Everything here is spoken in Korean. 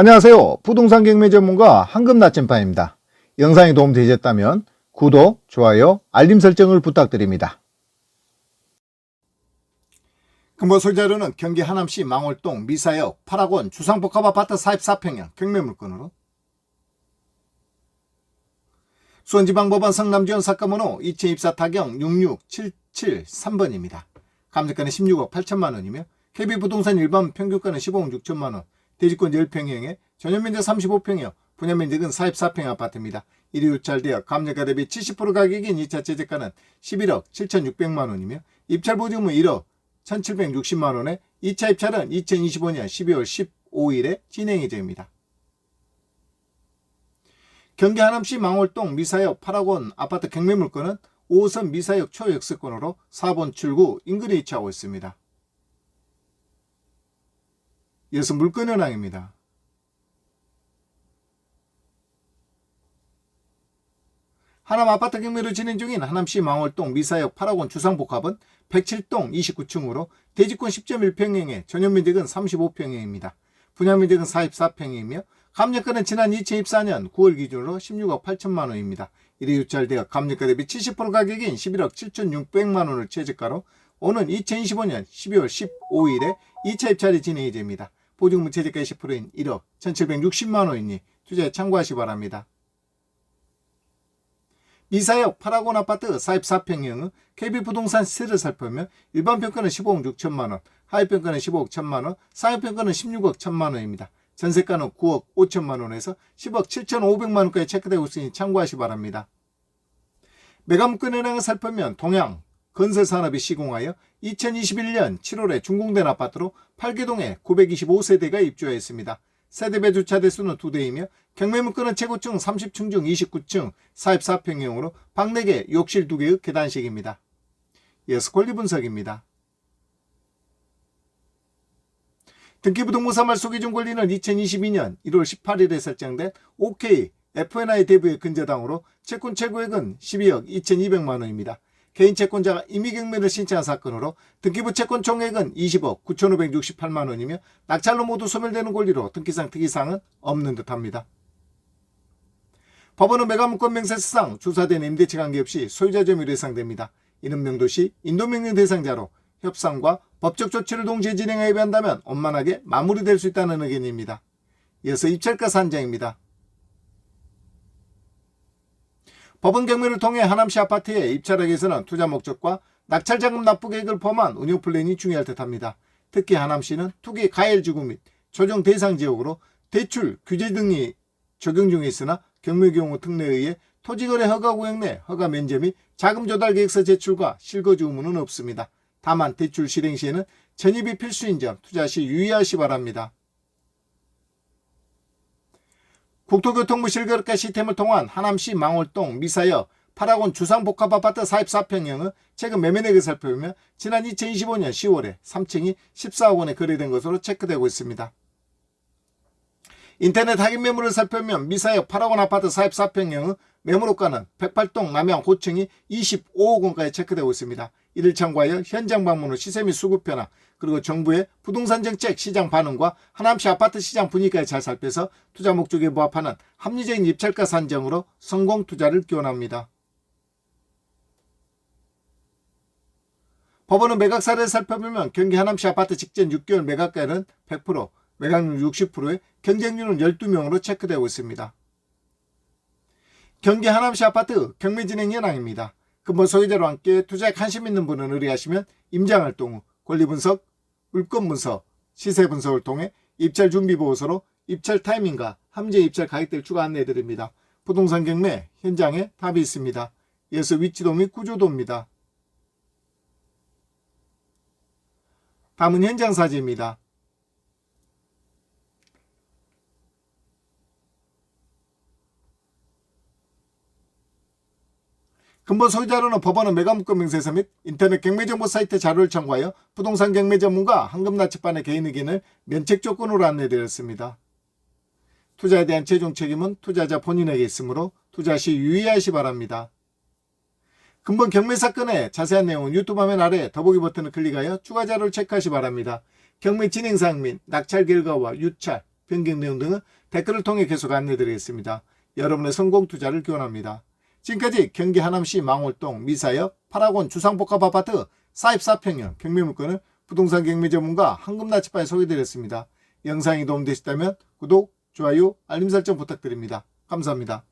안녕하세요. 부동산 경매 전문가 황금 나침반입니다. 영상이 도움되셨다면 구독, 좋아요, 알림 설정을 부탁드립니다. 근본 소재로는 경기 하남시 망월동 미사역 8학원 주상복합 아파트 44평형 경매 물건으로 수원지방법원 성남지원 사건번호 2024 타경 66773번입니다. 감정가는 16억 8천만 원이며 KB부동산 일반 평균가는 15억 6천만 원, 대지권 10평형에 전용면적 35평형, 분양면적은 44평 아파트입니다. 1위 유찰되어 감정가 대비 70% 가격인 2차 최저가는 11억 7,600만 원이며 입찰 보증은 1억 1,760만 원에 2차 입찰은 2025년 12월 15일에 진행 예정입니다. 경기 하남시 망월동 미사역 8학원 아파트 경매 물건은 5호선 미사역 초역세권으로 4번 출구 인근에 위치하고 있습니다. 이어서 물건 현황입니다. 하남 아파트 경매로 진행 중인 하남시 망월동 미사역 8학원 주상복합은 107동 29층으로 대지권 10.1평형에 전용면적은 35평형입니다. 분양면적은 44평형이며 감정가는 지난 2024년 9월 기준으로 16억 8천만 원입니다. 이래 유찰되어 감정가 대비 70% 가격인 11억 7,600만 원을 최저가로 오는 2025년 12월 15일에 2차 입찰이 진행 예정입니다. 보증금 최저가 20%인 1억 1,760만 원이니 투자에 참고하시 기 바랍니다. 미사역 8학원 아파트 44평형은 KB부동산 시세를 살펴보면 일반 평가는 15억 6천만 원, 하위 평가는 15억 1천만 원, 상위 평가는 16억 1천만 원입니다. 전세가는 9억 5천만 원에서 10억 7천5백만 원까지 체크되고 있으니 참고하시 기 바랍니다. 매각물건 현황을 살펴보면 동양 건설 산업이 시공하여 2021년 7월에 준공된 아파트로 8개동에 925세대가 입주하였습니다. 세대배 주차 대수는 2대이며 경매물건은 최고층 30층 중 29층 44평형으로 방 4개, 욕실 2개의 계단식입니다. 이어서 권리 분석입니다. 등기부등본사 말 소 기준 권리는 2022년 1월 18일에 설정된 OK FNI 대부의 근저당으로 채권 최고액은 12억 2200만 원입니다. 개인 채권자가 임의 경매를 신청한 사건으로 등기부 채권 총액은 20억 9,568만 원이며 낙찰로 모두 소멸되는 권리로 등기상 특이사항은 없는 듯합니다. 법원은 매각물권 명세서상 주사된 임대차 관계 없이 소유자 점유로 예상됩니다. 이는 명도시 인도명령 대상자로 협상과 법적 조치를 동시에 진행하여 한다면 원만하게 마무리될 수 있다는 의견입니다. 이어서 입찰가 산정입니다. 법원 경매를 통해 하남시 아파트에 입찰하기 위해서는 투자 목적과 낙찰 자금 납부 계획을 포함한 운영 플랜이 중요할 듯합니다. 특히 하남시는 투기 가열 지구 및 조정 대상 지역으로 대출 규제 등이 적용 중에 있으나 경매 경우 특례에 의해 토지거래 허가 구역 내 허가 면제 및 자금 조달 계획서 제출과 실거주 의무는 없습니다. 다만 대출 실행 시에는 전입이 필수인 점 투자 시 유의하시 바랍니다. 국토교통부 실거래가 시스템을 통한 하남시 망월동 미사역 8학원 주상복합아파트 44평형은 최근 매매내역을 살펴보면 지난 2025년 10월에 3층이 14억 원에 거래된 것으로 체크되고 있습니다. 인터넷 확인 매물을 살펴보면 미사역 8학원 아파트 44평형은 매물호가는 108동 남양 고층이 25억 원까지 체크되고 있습니다. 이를 참고하여 현장 방문 후 시세 및 수급 변화 그리고 정부의 부동산 정책 시장 반응과 하남시 아파트 시장 분위기까지 잘 살펴서 투자 목적에 부합하는 합리적인 입찰가 산정으로 성공 투자를 기원합니다. 법원은 매각 사례를 살펴보면 경기 하남시 아파트 직전 6개월 매각가율은 100%, 매각률 60%에 경쟁률은 12명으로 체크되고 있습니다. 경기 하남시 아파트 경매 진행 현황입니다. 근본 소유자로 함께 투자에 관심 있는 분은 의뢰하시면 임장활동 후 권리분석, 물건분석, 시세분석을 통해 입찰 준비 보고서로 입찰 타이밍과 함재 입찰 가격대를 추가 안내해드립니다. 부동산 경매 현장에 답이 있습니다. 이어서 위치도 및 구조도입니다. 다음은 현장 사진입니다. 근본 소유자로는 법원은 매각물건 명세서 및 인터넷 경매정보 사이트 자료를 참고하여 부동산 경매 전문가 황금나치반의 개인 의견을 면책 조건으로 안내드렸습니다. 투자에 대한 최종 책임은 투자자 본인에게 있으므로 투자 시 유의하시 바랍니다. 근본 경매 사건의 자세한 내용은 유튜브 화면 아래 더보기 버튼을 클릭하여 추가 자료를 체크하시 바랍니다. 경매 진행 사항 및 낙찰 결과와 유찰, 변경 내용 등은 댓글을 통해 계속 안내드리겠습니다. 여러분의 성공 투자를 기원합니다. 지금까지 경기 하남시 망월동 미사역 8학원 주상복합 아파트 44평형 경매물건을 부동산 경매 전문가 황금나치파에 소개드렸습니다. 영상이 도움되셨다면 구독, 좋아요, 알림 설정 부탁드립니다. 감사합니다.